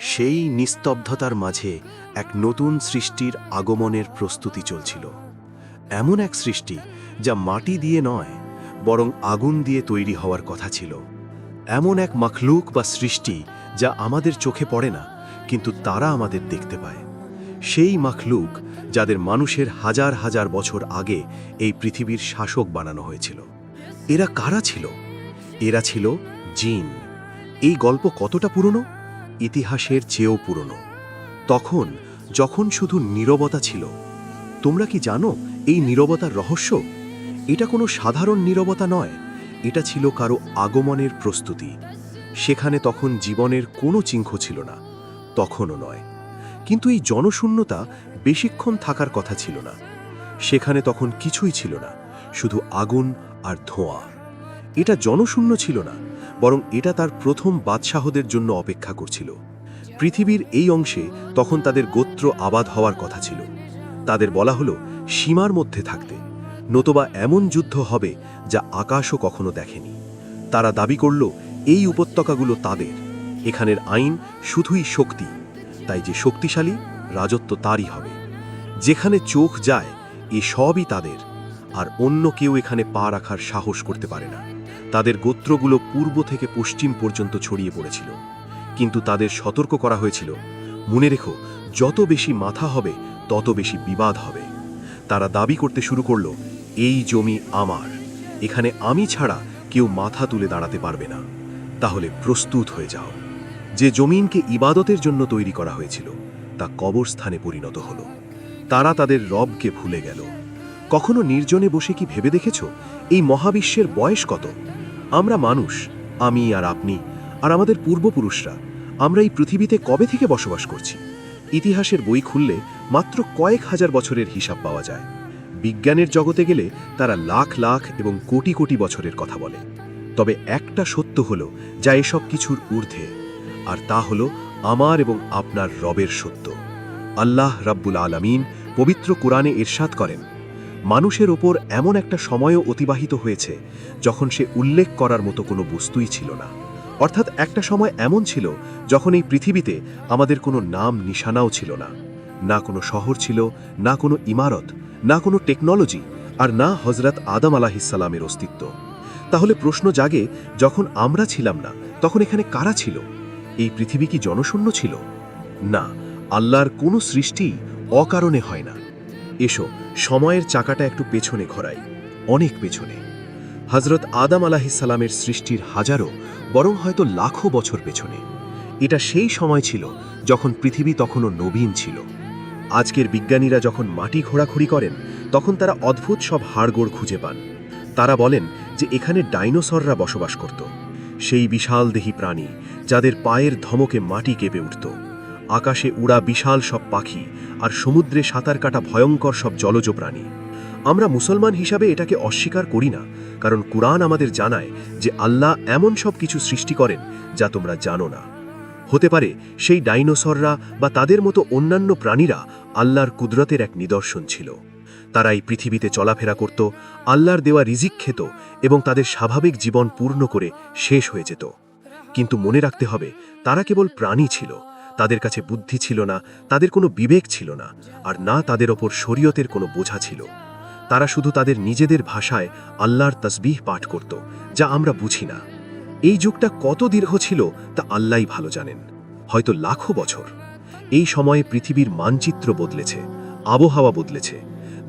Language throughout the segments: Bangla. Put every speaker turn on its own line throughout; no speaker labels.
সেই নিস্তব্ধতার মাঝে এক নতুন সৃষ্টির আগমনের প্রস্তুতি চলছিল। এমন এক সৃষ্টি যা মাটি দিয়ে নয়, বরং আগুন দিয়ে তৈরি হওয়ার কথা ছিল। এমন এক মখলুক বা সৃষ্টি যা আমাদের চোখে পড়ে না, কিন্তু তারা আমাদের দেখতে পায়। সেই মখলুক যাদের মানুষের হাজার হাজার বছর আগে এই পৃথিবীর শাসক বানানো হয়েছিল। এরা কারা ছিল? এরা ছিল জিন। এই গল্প কতটা পুরনো? ইতিহাসের চেয়েও পুরনো। তখন, যখন শুধু নীরবতা ছিল, তোমরা কি জানো এই নীরবতার রহস্য? এটা কোনো সাধারণ নীরবতা নয়, এটা ছিল কারও আগমনের প্রস্তুতি। সেখানে তখন জীবনের কোনো চিহ্ন ছিল না, তখনও নয়। কিন্তু এই জনশূন্যতা বেশিক্ষণ থাকার কথা ছিল না। সেখানে তখন কিছুই ছিল না, শুধু আগুন আর ধোঁয়া। এটা জনশূন্য ছিল না বরং এটা তার প্রথম বাদশাহদের জন্য অপেক্ষা করছিল। পৃথিবীর এই অংশে তখন তাদের গোত্র আবাদ হওয়ার কথা ছিল। তাদের বলা হলো, সীমার মধ্যে থাকতে। নতুবা এমন যুদ্ধ হবে যা আকাশও কখনো দেখেনি। তারা দাবি করল, এই উপত্যকাগুলো তাদের। এখানের আইন শুধুই শক্তি। তাই যে শক্তিশালী, রাজত্ব তারই হবে। যেখানে চোখ যায়, এ সবই তাদের। আর অন্য কেউ এখানে পা রাখার সাহস করতে পারে না। তাদের গোত্রগুলো পূর্ব থেকে পশ্চিম পর্যন্ত ছড়িয়ে পড়েছিল। কিন্তু তাদের সতর্ক করা হয়েছিল, মনে রেখো, যত বেশি মাথা হবে, তত বেশি বিবাদ হবে। তারা দাবি করতে শুরু করল, এই জমি আমার। এখানে আমি ছাড়া কেউ মাথা তুলে দাঁড়াতে পারবে না। তাহলে প্রস্তুত হয়ে যাও। যে জমিনকে ইবাদতের জন্য তৈরি করা হয়েছিল, তা কবরস্থানে পরিণত হলো। তারা তাদের রবকে ভুলে গেল। কখনো নির্জনে বসে কি ভেবে দেখেছ? এই মহাবিশ্বের বয়স কত? আমরা মানুষ, আমি আর আপনি, আর আমাদের পূর্বপুরুষরা, আমরা এই পৃথিবীতে কবে থেকে বসবাস করছি? ইতিহাসের বই খুললে মাত্র কয়েক হাজার বছরের হিসাব পাওয়া যায়। বিজ্ঞানের জগতে গেলে তারা লাখ লাখ এবং কোটি কোটি বছরের কথা বলে। তবে একটা সত্য হলো, যা এসব কিছুর ঊর্ধ্বে, আর তা হলো আমার এবং আপনার রবের সত্য। আল্লাহ রাব্বুল আলামিন পবিত্র কোরআনে ইরশাদ করেন মানুষের ওপর এমন একটা সময়ও অতিবাহিত হয়েছে, যখন সে উল্লেখ করার মতো কোনো বস্তুই ছিল না। অর্থাৎ একটা সময় এমন ছিল, যখন এই পৃথিবীতে আমাদের কোনো নাম নিশানাও ছিল না। না কোনো শহর ছিল, না কোনো ইমারত, না কোনো টেকনোলজি, আর না হজরত আদম আলাহিসাল্লামের অস্তিত্ব। তাহলে প্রশ্ন জাগে, যখন আমরা ছিলাম না, তখন এখানে কারা ছিল? এই পৃথিবী কি জনশূন্য ছিল? না, আল্লাহর কোনো সৃষ্টি অকারণে হয় না। এসো, সময়ের চাকাটা একটু পেছনে ঘোরাই, অনেক পেছনে। হজরত আদাম আলাহিসাল্লামের সৃষ্টির হাজারো, বরং হয়তো লাখো বছর পেছনে। এটা সেই সময় ছিল যখন পৃথিবী তখনও নবীন ছিল। আজকের বিজ্ঞানীরা যখন মাটি ঘোরাঘুরি করেন, তখন তারা অদ্ভুত সব হাড়গোড় খুঁজে পান। তারা বলেন যে এখানে ডাইনোসররা বসবাস করত। সেই বিশাল দেহী প্রাণী, যাদের পায়ের ধমকে মাটি কেঁপে উঠত। আকাশে উড়া বিশাল সব পাখি আর সমুদ্রে সাঁতার কাটা ভয়ঙ্কর সব জলজ প্রাণী। আমরা মুসলমান হিসাবে এটাকে অস্বীকার করি না, কারণ কুরআন আমাদের জানায় যে আল্লাহ এমন সব কিছু সৃষ্টি করেন যা তোমরা জানো না। হতে পারে সেই ডাইনোসররা বা তাদের মতো অন্যান্য প্রাণীরা আল্লাহর কুদরতের এক নিদর্শন ছিল। তারা এই পৃথিবীতে চলাফেরা করত, আল্লাহর দেওয়া রিজিক খেত এবং তাদের স্বাভাবিক জীবন পূর্ণ করে শেষ হয়ে যেত। কিন্তু মনে রাখতে হবে, তারা কেবল প্রাণী ছিল। তাদের কাছে বুদ্ধি ছিল না, তাদের কোনো বিবেক ছিল না, আর না তাদের ওপর শরীয়তের কোনো বোঝা ছিল। তারা শুধু তাদের নিজেদের ভাষায় আল্লাহর তসবিহ পাঠ করত, যা আমরা বুঝি না। এই যুগটা কত দীর্ঘ ছিল, তা আল্লাহই ভালো জানেন। হয়তো লাখো বছর। এই সময়ে পৃথিবীর মানচিত্র বদলেছে, আবহাওয়া বদলেছে,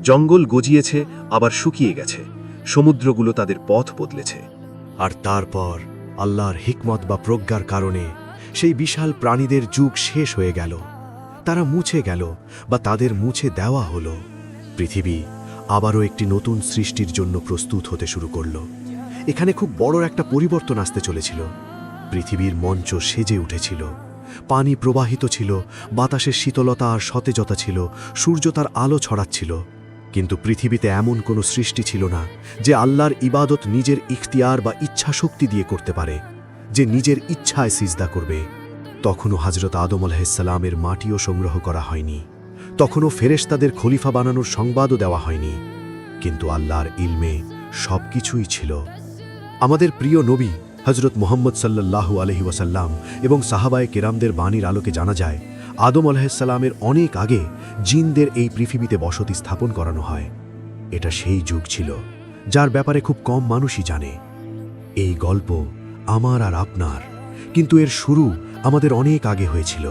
জঙ্গল গজিয়েছে, আবার শুকিয়ে গেছে, সমুদ্রগুলো তাদের পথ বদলেছে।
আর তারপর আল্লাহর হিকমত বা প্রজ্ঞার কারণে সেই বিশাল প্রাণীদের যুগ শেষ হয়ে গেল। তারা মুছে গেল বা তাদের মুছে দেওয়া হলো। পৃথিবী আবারও একটি নতুন সৃষ্টির জন্য প্রস্তুত হতে শুরু করল। এখানে খুব বড় একটা পরিবর্তন আসতে চলেছিল। পৃথিবীর মঞ্চ সেজে উঠেছিল। পানি প্রবাহিত ছিল, বাতাসের শীতলতা আর সতেজতা ছিল, সূর্য তার আলো ছড়াচ্ছিল। কিন্তু পৃথিবীতে এমন কোনো সৃষ্টি ছিল না যে আল্লাহর ইবাদত নিজের ইখতিয়ার বা ইচ্ছা শক্তি দিয়ে করতে পারে। যে নিজের ইচ্ছায় সিজদা করবে। তখনও হজরত আদম আলাহিসাল্লামের মাটিও সংগ্রহ করা হয়নি। তখনও ফেরেশতাদের খলিফা বানানোর সংবাদও দেওয়া হয়নি। কিন্তু আল্লাহর ইলমে সব কিছুই ছিল। আমাদের প্রিয় নবী হজরত মোহাম্মদ সাল্লাল্লাহু আলহি ওয়াসাল্লাম এবং সাহাবায় কেরামদের বাণীর আলোকে জানা যায়, আদম আলাহিসাল্লামের অনেক আগে জিনদের এই পৃথিবীতে বসতি স্থাপন করানো হয়। এটা সেই যুগ ছিল, যার ব্যাপারে খুব কম মানুষই জানে। এই গল্প আমার আর আপনার। কিন্তু এর শুরু আমাদের অনেক আগে হয়েছিল।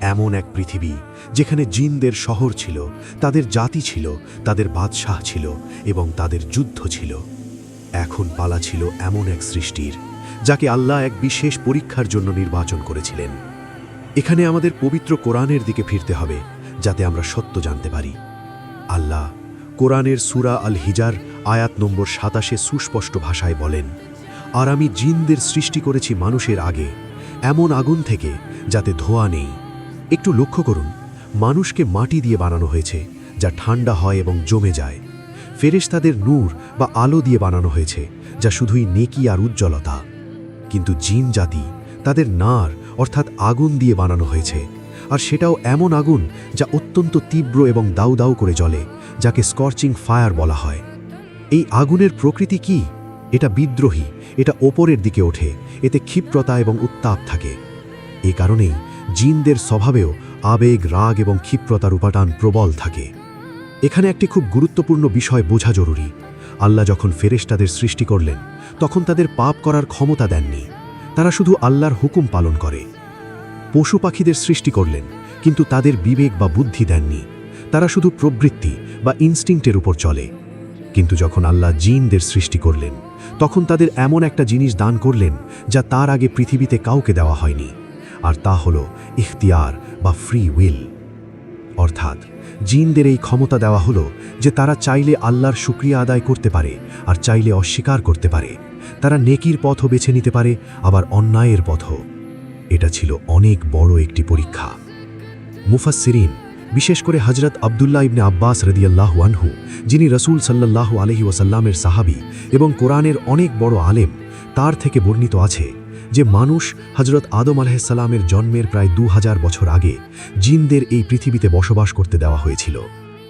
এমন এক পৃথিবী যেখানে জিনদের শহর ছিল, তাদের জাতি ছিল, তাদের বাদশাহ ছিল এবং তাদের যুদ্ধ ছিল। এখন পালা ছিল এমন এক সৃষ্টির, যাকে আল্লাহ এক বিশেষ পরীক্ষার জন্য নির্বাচন করেছিলেন। এখানে আমাদের পবিত্র কোরআনের দিকে ফিরতে হবে, যাতে আমরা সত্য জানতে পারি। আল্লাহ কোরআনের সুরা আল হিজার আয়াত নম্বর সাতাশে সুস্পষ্ট ভাষায় বলেন আর আমি জিনদের সৃষ্টি করেছি মানুষের আগে, এমন আগুন থেকে যাতে ধোয়া নেই। একটু লক্ষ্য করুন, মানুষকে মাটি দিয়ে বানানো হয়েছে, যা ঠান্ডা হয় এবং জমে যায়। ফেরেশতাদের নূর বা আলো দিয়ে বানানো হয়েছে, যা শুধুই নেকি আর উজ্জ্বলতা। কিন্তু জিন জাতি তাদের নার, অর্থাৎ আগুন দিয়ে বানানো হয়েছে, আর সেটাও এমন আগুন যা অত্যন্ত তীব্র এবং দাউ দাউ করে জ্বলে, যাকে স্কর্চিং ফায়ার বলা হয়। এই আগুনের প্রকৃতি কি? এটা বিদ্রোহী, এটা ওপরের দিকে ওঠে, এতে ক্ষিপ্রতা এবং উত্তাপ থাকে। এ কারণেই জিনদের স্বভাবেও আবেগ, রাগ এবং ক্ষিপ্রতার উপাদান প্রবল থাকে। এখানে একটি খুব গুরুত্বপূর্ণ বিষয় বোঝা জরুরি। আল্লাহ যখন ফেরেশতাদের সৃষ্টি করলেন, তখন তাদের পাপ করার ক্ষমতা দেননি। তারা শুধু আল্লাহর হুকুম পালন করে। পশু পাখিদের সৃষ্টি করলেন, কিন্তু তাদের বিবেক বা বুদ্ধি দেননি। তারা শুধু প্রবৃত্তি বা ইনস্টিংক্টের উপর চলে। কিন্তু যখন আল্লাহ জিনদের সৃষ্টি করলেন তখন তাদের এমন একটা জিনিস দান করলেন যা তার আগে পৃথিবীতে কাউকে দেওয়া হয়নি, আর তা হল ইখতিয়ার বা ফ্রি উইল অর্থাৎ জিনদের এই ক্ষমতা দেওয়া হলো যে তারা চাইলে আল্লাহর শুক্রিয়া আদায় করতে পারে আর চাইলে অস্বীকার করতে পারে। তারা নেকির পথও বেছে নিতে পারে, আবার অন্যায়ের পথও। এটা ছিল অনেক বড় একটি পরীক্ষা। মুফাসসিরিন বিশেষ করে হজরত আবদুল্লাহ ইবনে আব্বাস রদিয়াল্লাহু আনহু, যিনি রসুল সাল্লাল্লাহু আলহি ওয়াসাল্লামের সাহাবি এবং কোরআনের অনেক বড় আলেম, তার থেকে বর্ণিত আছে যে মানুষ হজরত আদম আলাহিসাল্লামের জন্মের প্রায় দু হাজার বছর আগে জিনদের এই পৃথিবীতে বসবাস করতে দেওয়া হয়েছিল।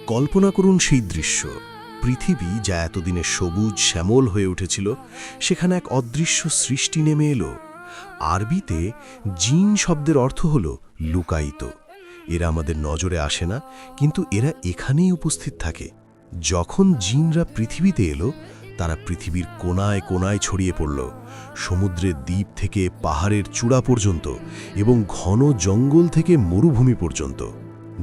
কল্পনা করুন সেই দৃশ্য। পৃথিবী যা এতদিনে সবুজ, শ্যামল হয়ে উঠেছিল, সেখানে এক অদৃশ্য সৃষ্টি নেমে এলো। আরবিতে জিন শব্দের অর্থ হল লুকায়িত। এরা আমাদের নজরে আসে না, কিন্তু এরা এখানেই উপস্থিত থাকে। যখন জিনরা পৃথিবীতে এলো, তারা পৃথিবীর কোনায় কোনায় ছড়িয়ে পড়ল, সমুদ্রের দ্বীপ থেকে পাহাড়ের চূড়া পর্যন্ত এবং ঘন জঙ্গল থেকে মরুভূমি পর্যন্ত।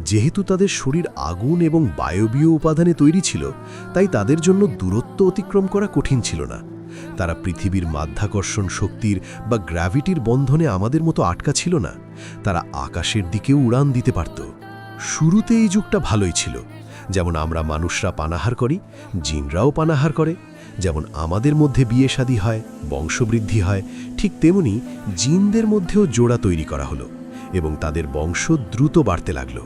যেহেতু তাদের শরীর আগুন এবং বায়বীয় উপাদানে তৈরি ছিল, তাই তাদের জন্য দূরত্ব অতিক্রম করা কঠিন ছিল না। তারা পৃথিবীর মাধ্যাকর্ষণ শক্তির বা গ্র্যাভিটির বন্ধনে আমাদের মতো আটকা ছিল না। তারা আকাশের দিকেও উড়ান দিতে পারত। শুরুতে এই যুগটা ভালোই ছিল। যেমন আমরা মানুষরা পানাহার করি, জিনরাও পানাহার করে। যেমন আমাদের মধ্যে বিয়ে শাদী হয়, বংশবৃদ্ধি হয়, ঠিক তেমনি জিনদের মধ্যেও জোড়া তৈরি করা হলো এবং তাদের বংশ দ্রুত বাড়তে লাগল।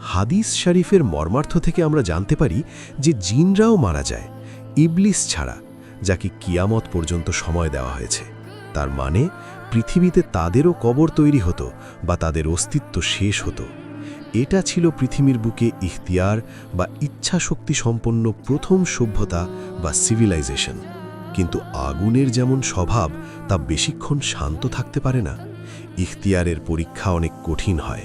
হাদিস শরীফের মর্মার্থ থেকে আমরা জানতে পারি যে জিনরাও মারা যায়। ইবলিস ছাড়া যাকে কিয়ামত পর্যন্ত সময় দেওয়া হয়েছে। তার মানে পৃথিবীতে তাদেরও কবর তৈরি হতো বা তাদের অস্তিত্ব শেষ হতো। এটা ছিল পৃথিবীর বুকে ইখতিয়ার বা ইচ্ছা শক্তি সম্পন্ন প্রথম সভ্যতা বা সিভিলাইজেশন। কিন্তু আগুনের যেমন স্বভাব, তা বেশিক্ষণ শান্ত থাকতে পারে না। ইখতিয়ারের পরীক্ষা অনেক কঠিন হয়।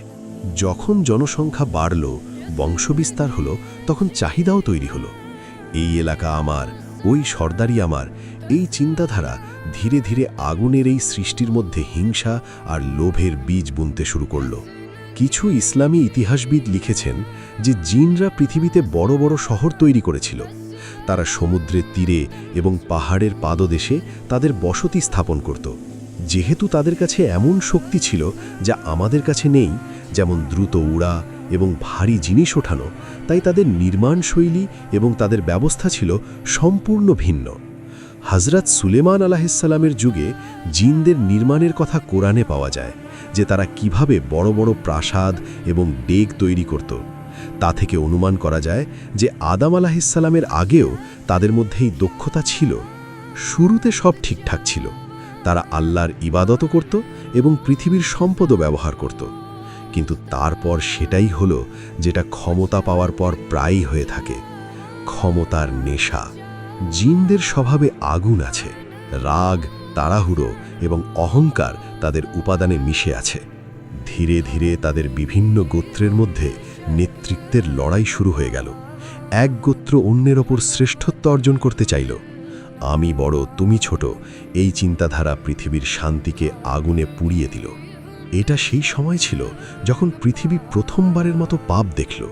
যখন জনসংখ্যা বাড়ল, বংশবিস্তার হলো, তখন চাহিদাও তৈরি হলো। এই এলাকা আমার ওই সর্দারি আমার। এই চিন্তাধারা ধীরে ধীরে আগুনের এই সৃষ্টির মধ্যে হিংসা আর লোভের বীজ বুনতে শুরু করল। কিছু ইসলামী ইতিহাসবিদ লিখেছেন যে জিনরা পৃথিবীতে বড় বড় শহর তৈরি করেছিল। তারা সমুদ্রের তীরে এবং পাহাড়ের পাদদেশে তাদের বসতি স্থাপন করত। যেহেতু তাদের কাছে এমন শক্তি ছিল যা আমাদের কাছে নেই, যেমন দ্রুত উড়া এবং ভারী জিনিস ওঠানো, তাই তাদের নির্মাণ শৈলী এবং তাদের ব্যবস্থা ছিল সম্পূর্ণ ভিন্ন। হজরত সুলেমান আলাহিসাল্লামের যুগে জিনদের নির্মাণের কথা কোরআনে পাওয়া যায়, যে তারা কীভাবে বড় বড় প্রাসাদ এবং ডেগ তৈরি করত। তা থেকে অনুমান করা যায় যে আদাম আলাহিসাল্লামের আগেও তাদের মধ্যেই দক্ষতা ছিল। শুরুতে সব ঠিকঠাক ছিল। তারা আল্লাহর ইবাদত করত এবং পৃথিবীর সম্পদও ব্যবহার করত। কিন্তু তারপর সেটাই হলো যেটা ক্ষমতা পাওয়ার পর প্রায়ই হয়ে থাকে, ক্ষমতার নেশা। জিনদের স্বভাবে আগুন আছে, রাগ, তাড়াহুড়ো এবং অহংকার তাদের উপাদানে মিশে আছে। ধীরে ধীরে তাদের বিভিন্ন গোত্রের মধ্যে নেতৃত্বের লড়াই শুরু হয়ে গেল। এক গোত্র অন্যের ওপর শ্রেষ্ঠত্ব অর্জন করতে চাইল। আমি বড়, তুমি ছোট, এই চিন্তাধারা পৃথিবীর শান্তিকে আগুনে পুড়িয়ে দিল। এটা সেই সময় ছিল যখন পৃথিবী প্রথমবারের মতো পাপ দেখল।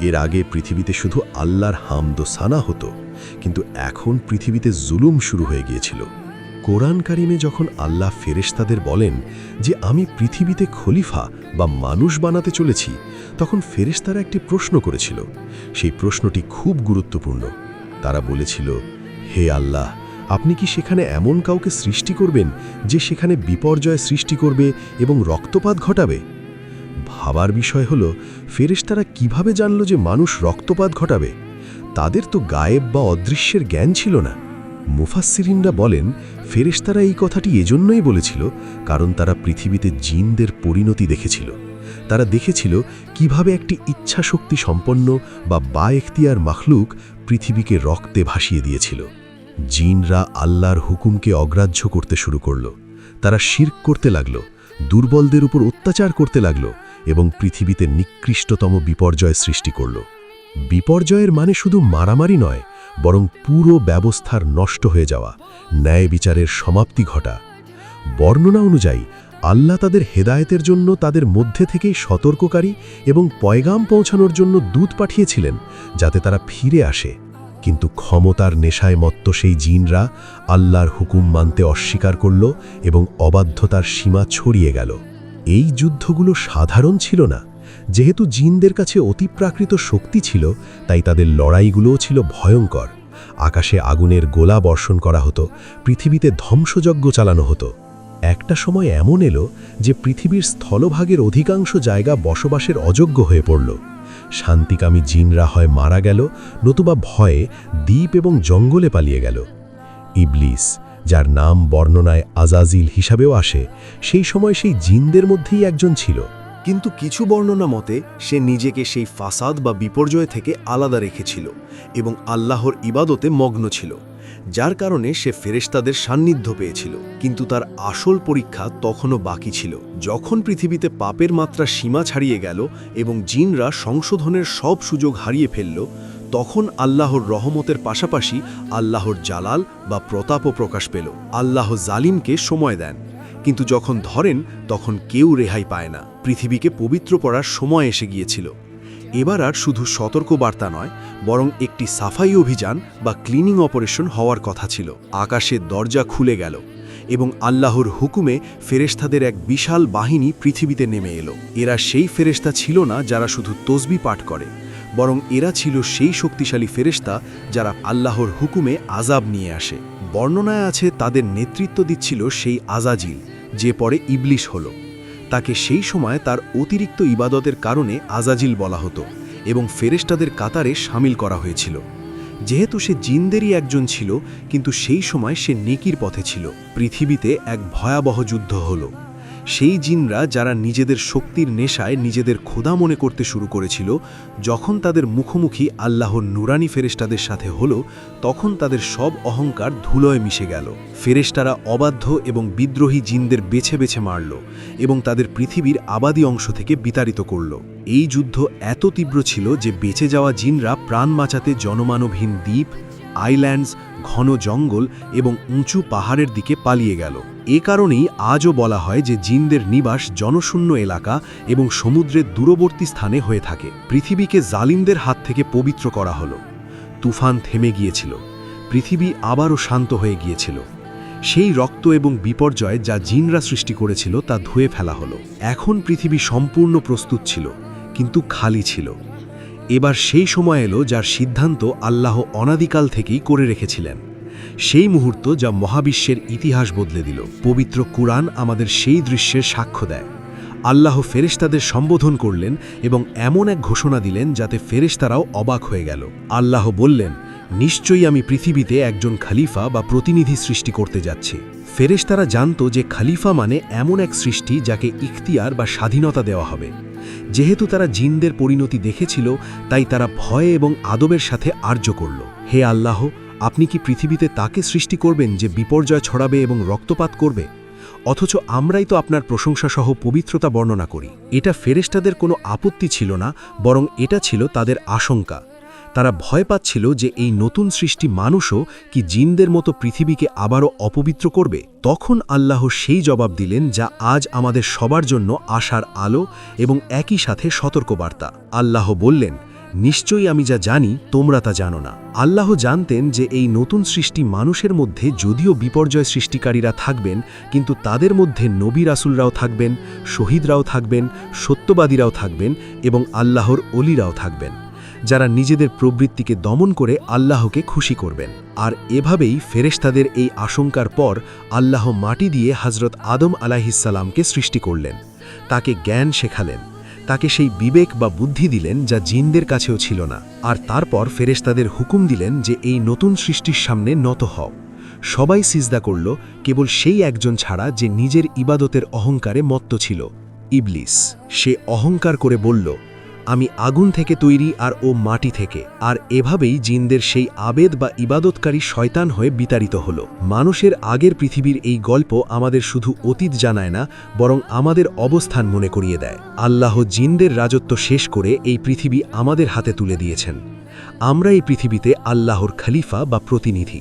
এর আগে পৃথিবীতে শুধু আল্লাহর হামদ সানা হতো, কিন্তু এখন পৃথিবীতে জুলুম শুরু হয়ে গিয়েছিল। কোরআন কারিমে যখন আল্লাহ ফেরেশতাদের বলেন যে আমি পৃথিবীতে খলিফা বা মানুষ বানাতে চলেছি, তখন ফেরেশতারা একটি প্রশ্ন করেছিল। সেই প্রশ্নটি খুব গুরুত্বপূর্ণ। তারা বলেছিল, হে আল্লাহ আপনি কি সেখানে এমন কাউকে সৃষ্টি করবেন যে সেখানে বিপর্যয় সৃষ্টি করবে এবং রক্তপাত ঘটাবে? ভাবার বিষয় হল, ফেরেশতারা কীভাবে জানল যে মানুষ রক্তপাত ঘটাবে? তাদের তো গায়েব বা অদৃশ্যের জ্ঞান ছিল না। মুফাসসিরিনরা বলেন, ফেরেশতারা এই কথাটি এজন্যই বলেছিল, কারণ তারা পৃথিবীতে জিনদের পরিণতি দেখেছিল। তারা দেখেছিল কীভাবে একটি ইচ্ছাশক্তি সম্পন্ন বা বা এখতিয়ার মাখলুক পৃথিবীকে রক্তে ভাসিয়ে দিয়েছিল। জিনরা আল্লাহর হুকুমকে অগ্রাহ্য করতে শুরু করল। তারা শির্ক করতে লাগল, দুর্বলদের উপর অত্যাচার করতে লাগল এবং পৃথিবীতে নিকৃষ্টতম বিপর্যয় সৃষ্টি করল। বিপর্যয়ের মানে শুধু মারামারি নয়, বরং পুরো ব্যবস্থার নষ্ট হয়ে যাওয়া, ন্যায় বিচারের সমাপ্তি ঘটা। বর্ণনা অনুযায়ী, আল্লাহ তাদের হেদায়েতের জন্য তাদের মধ্যে থেকেই সতর্ককারী এবং পয়গাম পৌঁছানোর জন্য দূত পাঠিয়েছিলেন, যাতে তারা ফিরে আসে। কিন্তু ক্ষমতার নেশায় মত্ত সেই জিনরা আল্লাহর হুকুম মানতে অস্বীকার করল এবং অবাধ্যতার সীমা ছড়িয়ে গেল। এই যুদ্ধগুলো সাধারণ ছিল না। যেহেতু জিনদের কাছে অতিপ্রাকৃত শক্তি ছিল, তাই তাদের লড়াইগুলোও ছিল ভয়ঙ্কর। আকাশে আগুনের গোলা বর্ষণ করা হতো, পৃথিবীতে ধ্বংসযজ্ঞ চালানো হতো। একটা সময় এমন এলো যে পৃথিবীর স্থলভাগের অধিকাংশ জায়গা বসবাসের অযোগ্য হয়ে পড়ল। শান্তিকামী জিনরা হয় মারা গেল, নতুবা ভয়ে দ্বীপ এবং জঙ্গলে পালিয়ে গেল। ইবলিস, যার নাম বর্ণনায় আজাজিল হিসাবেও আসে, সেই সময় সেই জিনদের মধ্যেই একজন ছিল।
কিন্তু কিছু বর্ণনা মতে, সে নিজেকে সেই ফাসাদ বা বিপর্যয় থেকে আলাদা রেখেছিল এবং আল্লাহর ইবাদতে মগ্ন ছিল। যার কারণে সে ফেরেশতাদের সান্নিধ্য পেয়েছিল। কিন্তু তার আসল পরীক্ষা তখনও বাকি ছিল। যখন পৃথিবীতে পাপের মাত্রা সীমা ছাড়িয়ে গেল এবং জিনরা সংশোধনের সব সুযোগ হারিয়ে ফেলল, তখন আল্লাহর রহমতের পাশাপাশি আল্লাহর জালাল বা প্রতাপও প্রকাশ পেল। আল্লাহ জালিমকে সময় দেন, কিন্তু যখন ধরেন তখন কেউ রেহাই পায় না। পৃথিবীকে পবিত্র করার সময় এসে গিয়েছিল। এবার আর শুধু সতর্ক বার্তা নয়, বরং একটি সাফাই অভিযান বা ক্লিনিং অপারেশন হওয়ার কথা ছিল। আকাশের দরজা খুলে গেল এবং আল্লাহর হুকুমে ফেরেশতাদের এক বিশাল বাহিনী পৃথিবীতে নেমে এলো। এরা সেই ফেরেশতা ছিল না যারা শুধু তসবি পাঠ করে, বরং এরা ছিল সেই শক্তিশালী ফেরেশতা যারা আল্লাহর হুকুমে আজাব নিয়ে আসে। বর্ণনায় আছে তাদের নেতৃত্ব দিচ্ছিল সেই আজাজিল, যে পরে ইবলিশ হল। তাকে সেই সময় তার অতিরিক্ত ইবাদতের কারণে আজাজিল বলা হতো এবং ফেরেশতাদের কাতারে সামিল করা হয়েছিল। যেহেতু সে জিনদেরই একজন ছিল, কিন্তু সেই সময় সে নেকির পথে ছিল। পৃথিবীতে এক ভয়াবহ যুদ্ধ হলো। সেই জিনরা যারা নিজেদের শক্তির নেশায় নিজেদের খোদা মনে করতে শুরু করেছিল, যখন তাদের মুখোমুখি আল্লাহর নুরানি ফেরেশতাদের সাথে হলো, তখন তাদের সব অহংকার ধুলোয় মিশে গেল। ফেরেশতারা অবাধ্য এবং বিদ্রোহী জিনদের বেছে বেছে মারল এবং তাদের পৃথিবীর আবাদি অংশ থেকে বিতাড়িত করল। এই যুদ্ধ এত তীব্র ছিল যে বেঁচে যাওয়া জিনরা প্রাণ বাঁচাতে জনমানবহীন দ্বীপ, আইল্যান্ডস, ঘন জঙ্গল এবং উঁচু পাহাড়ের দিকে পালিয়ে গেল। এ কারণেই আজও বলা হয় যে জিনদের নিবাস জনশূন্য এলাকা এবং সমুদ্রের দূরবর্তী স্থানে হয়ে থাকে। পৃথিবীকে জালিমদের হাত থেকে পবিত্র করা হলো। তুফান থেমে গিয়েছিল। পৃথিবী আবারও শান্ত হয়ে গিয়েছিল। সেই রক্ত এবং বিপর্যয় যা জিনরা সৃষ্টি করেছিল তা ধুয়ে ফেলা হলো। এখন পৃথিবী সম্পূর্ণ প্রস্তুত ছিল, কিন্তু খালি ছিল। এবার সেই সময় এলো যার সিদ্ধান্ত আল্লাহ অনাদিকাল থেকেই করে রেখেছিলেন। সেই মুহূর্ত যা মহাবিশ্বের ইতিহাস বদলে দিল। পবিত্র কুরআন আমাদের সেই দৃশ্যের সাক্ষ্য দেয়। আল্লাহ ফেরেশতাদের সম্বোধন করলেন এবং এমন এক ঘোষণা দিলেন যাতে ফেরেশতারাও অবাক হয়ে গেল। আল্লাহ বললেন, নিশ্চয়ই আমি পৃথিবীতে একজন খালিফা বা প্রতিনিধি সৃষ্টি করতে যাচ্ছি। ফেরেশতারা জানত যে খালিফা মানে এমন এক সৃষ্টি যাকে ইখতিয়ার বা স্বাধীনতা দেওয়া হবে। যেহেতু তারা জিনদের পরিণতি দেখেছিল, তাই তারা ভয়ে এবং আদবের সাথে আর্য করল। হে আল্লাহ আপনি কি পৃথিবীতে তাকে সৃষ্টি করবেন যে বিপর্যয় ছড়াবে এবং রক্তপাত করবে? অথচ আমরাই তো আপনার প্রশংসা সহ পবিত্রতা বর্ণনা করি। এটা ফেরেশতাদের কোনো আপত্তি ছিল না, বরং এটা ছিল তাদের আশঙ্কা। তারা ভয় পাচ্ছিল যে এই নতুন সৃষ্টি মানুষও কি জিনদের মতো পৃথিবীকে আবারও অপবিত্র করবে? তখন আল্লাহ সেই জবাব দিলেন যা আজ আমাদের সবার জন্য আশার আলো এবং একই সাথে সতর্কবার্তা। আল্লাহ বললেন নিশ্চয়ই আমি যা জানি, তোমরা তা জানো না। আল্লাহ জানতেন যে এই নতুন সৃষ্টি মানুষের মধ্যে যদিও বিপর্যয় সৃষ্টিকারীরা থাকবেন, কিন্তু তাদের মধ্যে নবী রাসুলরাও থাকবেন, শহীদরাও থাকবেন, সত্যবাদীরাও থাকবেন এবং আল্লাহর অলিরাও থাকবেন। যারা নিজেদের প্রবৃত্তিকে দমন করে আল্লাহকে খুশি করবেন। আর এভাবেই ফেরেশতাদের এই আশঙ্কার পর আল্লাহ মাটি দিয়ে হজরত আদম আলাহিসাল্লামকে সৃষ্টি করলেন। তাকে জ্ঞান শেখালেন। তাকে সেই বিবেক বা বুদ্ধি দিলেন যা জিনদের কাছেও ছিল না, আর তারপর ফেরেশতাদের হুকুম দিলেন যে এই নতুন সৃষ্টির সামনে নত হও। সবাই সিজদা করল, কেবল সেই একজন ছাড়া যে নিজের ইবাদতের অহংকারে মত্ত ছিল। ইবলিস, সে অহংকার করে বলল আমি আগুন থেকে তৈরি আর ও মাটি থেকে। আর এভাবেই জিনদের সেই আবেদ বা ইবাদতকারী শয়তান হয়ে বিতাড়িত হল। মানুষের আগের পৃথিবীর এই গল্প আমাদের শুধু অতীত জানায় না, বরং আমাদের অবস্থান মনে করিয়ে দেয়। আল্লাহ জিনদের রাজত্ব শেষ করে এই পৃথিবী আমাদের হাতে তুলে দিয়েছেন। আমরা এই পৃথিবীতে আল্লাহর খলিফা বা প্রতিনিধি।